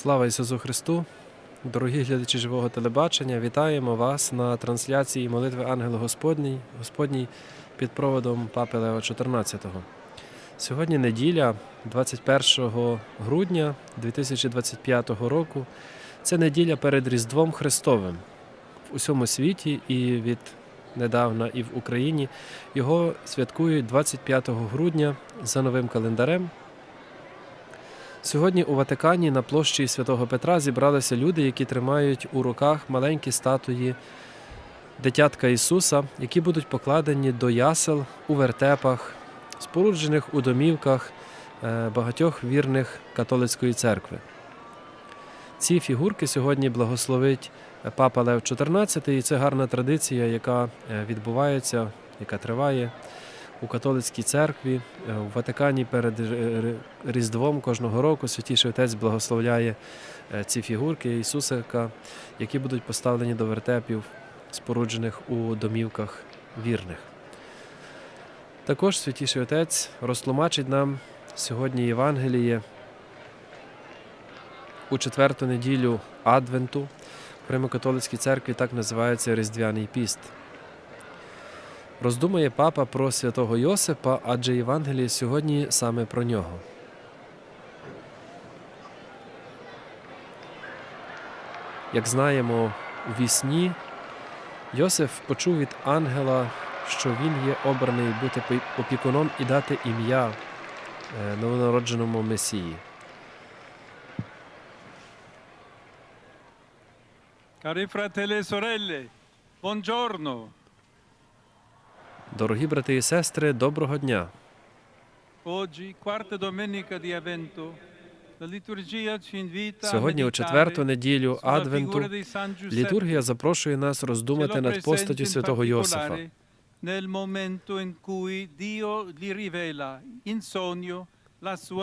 Слава Ісусу Христу! Дорогі глядачі живого телебачення, вітаємо вас на трансляції молитви Ангел Господній, Господній під проводом Папи Лева XIV. Сьогодні неділя, 21 грудня 2025 року. Це неділя перед Різдвом Христовим в усьому світі і від недавна і в Україні. Його святкують 25 грудня за новим календарем. Сьогодні у Ватикані на площі Святого Петра зібралися люди, які тримають у руках маленькі статуї дитятка Ісуса, які будуть покладені до ясел у вертепах, споруджених у домівках е, багатьох вірних католицької церкви. Ці фігурки сьогодні благословить Папа Лев XIV, і це гарна традиція, яка е, відбувається, яка триває у католицькій церкві е, у Ватикані перед Різдвом кожного року Святіший Отець благословляє е, ці фігурки Ісусика, які будуть поставлені до вертепів, споруджених у домівках вірних. Також Святіший Отець розтлумачить нам сьогодні Євангеліє у четверту неділю Адвенту. В Римо-католицькій церкві так називається Різдвяний піст. Роздумує папа про святого Йосипа, адже Євангеліє сьогодні саме про нього. Як знаємо, у вісні Йосиф почув від ангела, що він є обраний бути опікуном і дати ім'я е, новонародженому Месії. Fratelli e sorelle, buongiorno. Дорогі брати і сестри, доброго дня! Сьогодні, у четверту неділю Адвенту, літургія запрошує нас роздумати над постаттю святого Йосифа.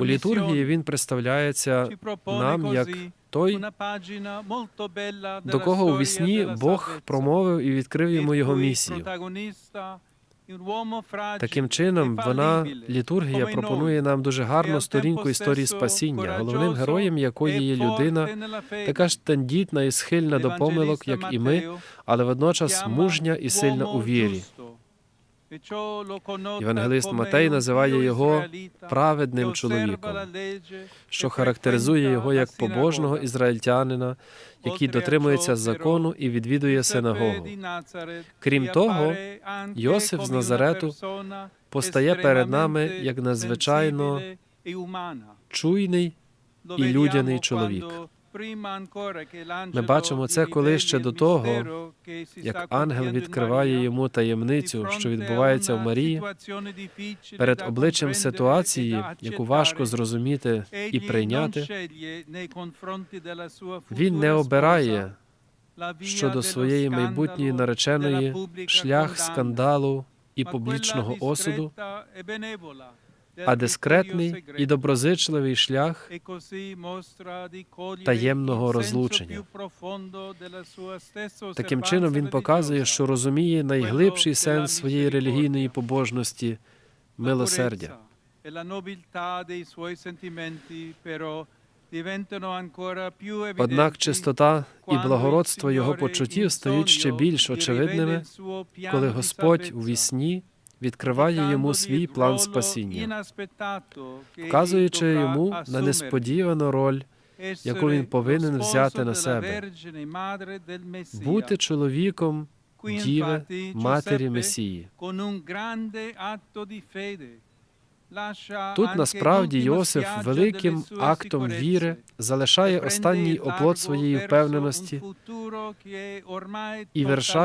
У літургії він представляється нам як той, до кого у вісні Бог промовив і відкрив йому його місію. Таким чином, вона літургія пропонує нам дуже гарну сторінку історії спасіння, головним героєм якої є людина, така ж тендітна і схильна до помилок, як і ми, але водночас мужня і сильна у вірі. Євангелист Матей називає його праведним чоловіком, що характеризує його як побожного ізраїльтянина, який дотримується закону і відвідує синагогу. Крім того, Йосиф з Назарету Постає перед нами як надзвичайно чуйний і людяний чоловік. Ми бачимо це, коли ще до того, як ангел відкриває йому таємницю, що відбувається в Марії, перед обличчям ситуації, e яку важко зрозуміти і прийняти, він не обирає щодо своєї майбутньої нареченої шлях скандалу і публічного осуду, e а дискретний і доброзичливий шлях E таємного розлучення. Таким чином він показує, що розуміє найглибший сенс своєї релігійної побожності милосердя. e Однак чистота і благородство його почуттів стають ще більш очевидними, коли Господь у вісні відкриває йому свій план спасіння, вказуючи йому на несподівану роль яку він повинен взяти на себе. Бути чоловіком Діви, матері Месії. Тут насправді Йосиф великим актом віри залишає e останній оплот своєї впевненості, і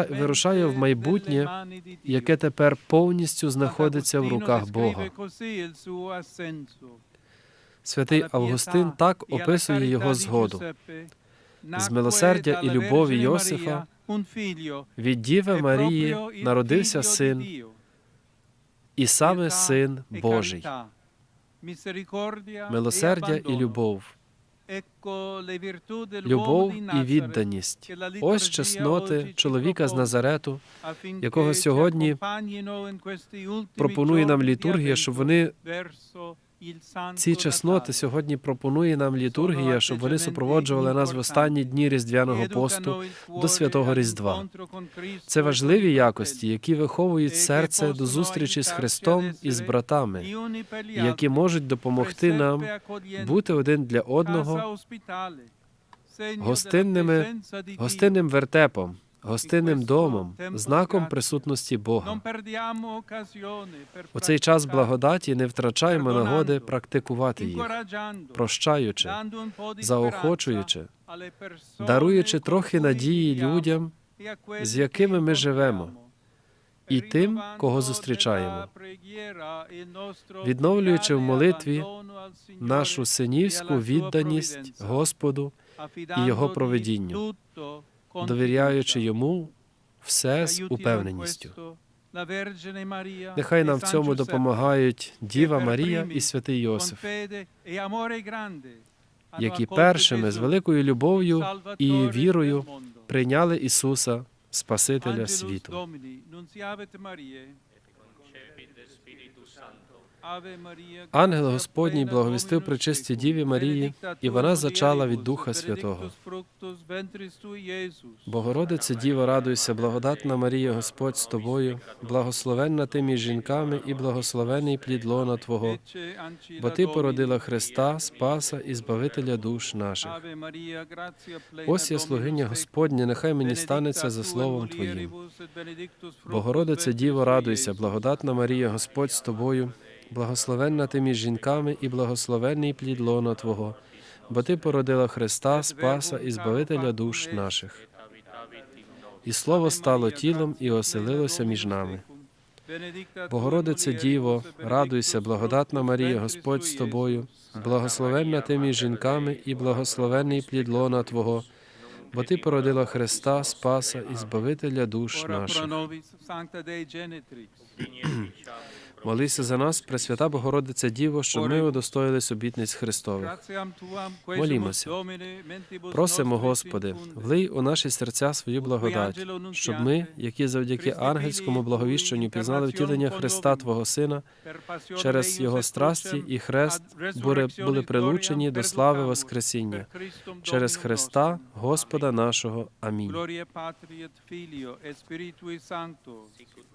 вирушає в майбутнє, яке тепер повністю знаходиться в руках Бога. Святий Августин так e описує його згоду. З милосердя і любові Йосифа Від Діви e Марії народився син. І саме Син e Божий, e милосердя і любов, любов і відданість. Ось чесноти чоловіка з Назарету, якого сьогодні пропонує нам літургія, щоб вони Ці чесноти сьогодні пропонує нам літургія, щоб вони супроводжували нас в останні дні різдвяного посту до святого Різдва. Це важливі якості, які виховують серце до зустрічі з Христом і з братами, які можуть допомогти нам бути один для одного гостинними, гостинним вертепом, гостинним домом, знаком присутності Бога. У цей час благодаті не втрачаємо нагоди практикувати їх, прощаючи, заохочуючи, даруючи трохи надії людям, з якими ми живемо, і тим, кого зустрічаємо, відновлюючи в молитві нашу синівську відданість Господу і Його проведінню, довіряючи йому все з упевненістю. Нехай нам в цьому допомагають Діва Марія і святий Йосиф, які першими з великою любов'ю і вірою прийняли Ісуса, Спасителя світу. Ангел Господній благовістив пречисті Діві Марії, і вона зачала від Духа Святого. Богородице Діво, радуйся, благодатна Марія, Господь з тобою, благословенна ти між жінками і благословений плід лона Твого, бо ти породила Христа, Спаса і Збавителя душ наших. Ось я слугиня Господня, нехай мені станеться за словом Твоїм. Богородице Діво, радуйся, благодатна Марія, Господь з тобою, благословенна ти між жінками і благословенний плід лона Твого, бо ти породила Христа, Спаса і Збавителя душ наших. І слово стало тілом і оселилося між нами. Богородице Діво, радуйся, благодатна Марія, Господь з тобою, благословенна ти між жінками і благословенний плід лона Твого, бо ти породила Христа, Спаса і Збавителя душ наших. Молися за нас, Пресвята Богородиця Діво, щоб ми удостоїлись обітниць Христових. Молімося. Просимо, Господи, влий у наші серця свою благодать, щоб ми, які завдяки ангельському благовіщенню пізнали втілення Христа Твого Сина, через Його страсті і хрест були, були прилучені до слави Воскресіння, через Христа, Господа нашого. Амінь.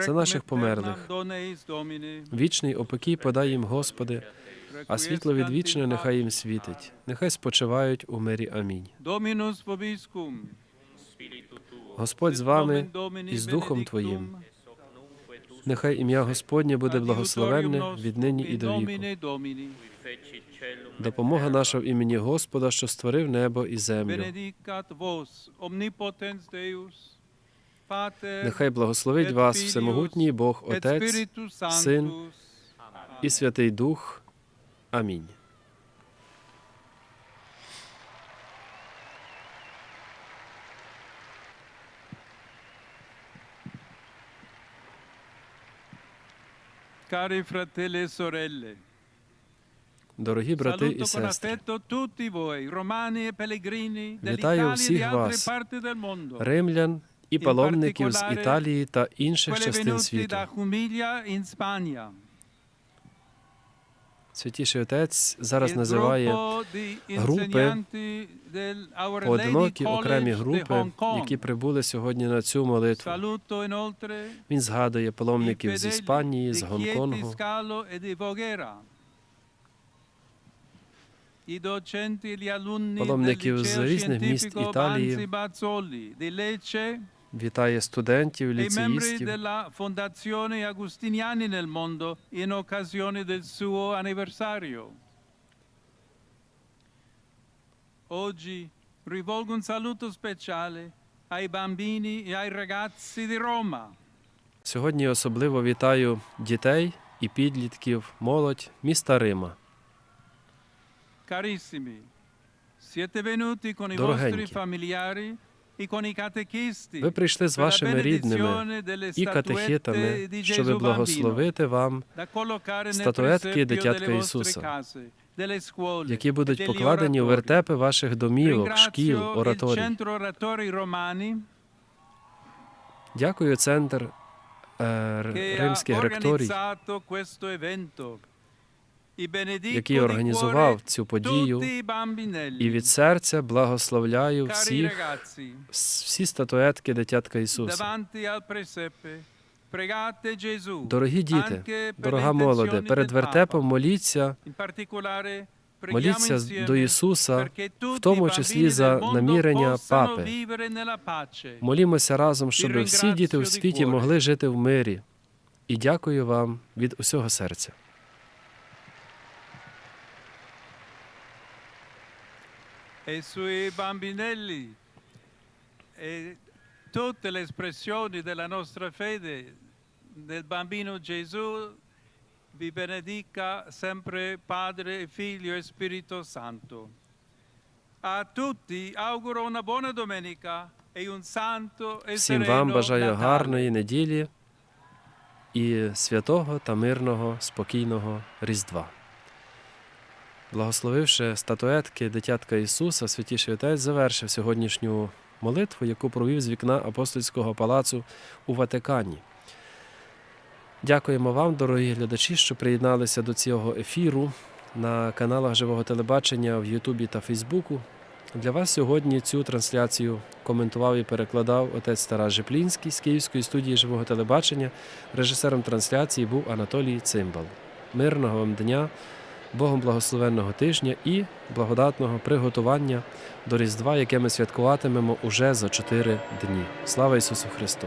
За наших померлих. Вічний опокій подай їм, Господи, а світло відвічне нехай їм світить. Нехай спочивають у мирі. Амінь. Господь з вами і з Духом Твоїм. Нехай ім'я Господнє буде благословенне віднині і до віку. Допомога наша в імені Господа, що створив небо і землю. Нехай благословить вас всемогутній Бог, Отець Син і Святий Дух. Амінь. Cari fratelli e sorelle, Дорогі брати і сестри, e Вітаю e всіх вас, римлян і паломників з Італії та інших частин світу. Святіший Отець зараз називає групи, поодинокі окремі групи, які прибули сьогодні на цю молитву. Він згадує паломників з Іспанії, з Гонконгу, e Паломників з різних міст Італії. Вітає студентів, e ліцеїстів. Oggi rivolgo un saluto speciale ai bambini e ai ragazzi di Roma. Сьогодні особливо вітаю дітей і підлітків, молодь міста Рима. Carissimi, Siete venuti con i vostri familiari e Ви прийшли з вашими рідними і катехітами, щоб благословити вам, статуетки дитятка Ісуса, які e будуть покладені у вертепи ваших домівок, шкіл, ораторій. Дякую, центр е, римських ректорій, який організував цю подію, і від серця благословляю всіх, всі статуетки дитятка Ісуса. Дорогі діти, дорога молоде, перед вертепом моліться, моліться до Ісуса, в тому числі за намірення Папи. Молімося разом, щоб всі діти у світі могли жити в мирі. І дякую вам від усього серця. e sui bambinelli e tutte le espressioni della nostra fede del bambino Gesù vi benedica sempre Padre, Figlio e Spirito Santo. A tutti auguro una buona domenica e un santo e Всім sereno вам бажаю Natale. гарної неділі і святого та мирного, спокійного Різдва. Благословивши статуетки дитятка Ісуса, святіший Отець завершив сьогоднішню молитву, яку провів з вікна апостольського палацу у Ватикані. Дякуємо вам, дорогі глядачі, що приєдналися до цього ефіру на каналах Живого телебачення в Ютубі та Фейсбуку. Для вас сьогодні цю трансляцію коментував і перекладав отець Тарас Жеплінський з Київської студії живого телебачення. Режисером трансляції був Анатолій Цимбал. Мирного вам дня, Богом благословенного тижня і благодатного приготування до Різдва, яке ми святкуватимемо уже за чотири дні. Слава Ісусу Христу!